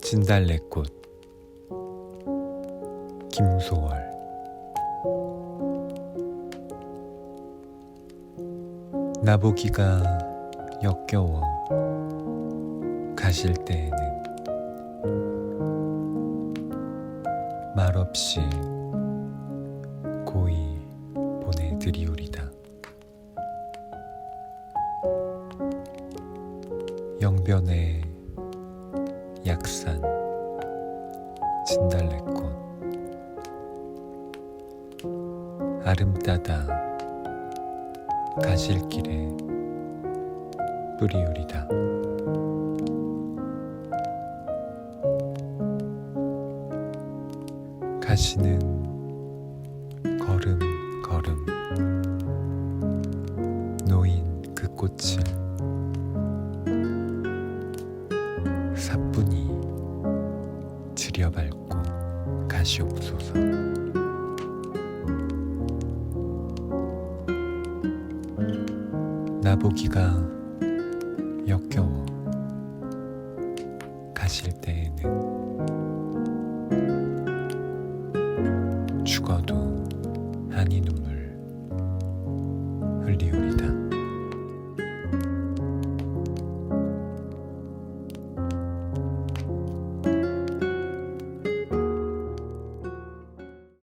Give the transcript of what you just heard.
진달래꽃 김소월. 나보기가 역겨워 가실 때에는 말없이 고이 보내드리오리다. 영변의 약산 진달래꽃 아름다다 가실 길에 뿌리우리다. 가시는 걸음 걸음 놓인 그 꽃을 사뿐히 지려밟고 가시옵소서. 나보기가 역겨워 가실 때에는 죽어도 아니 눈물 흘리오리다.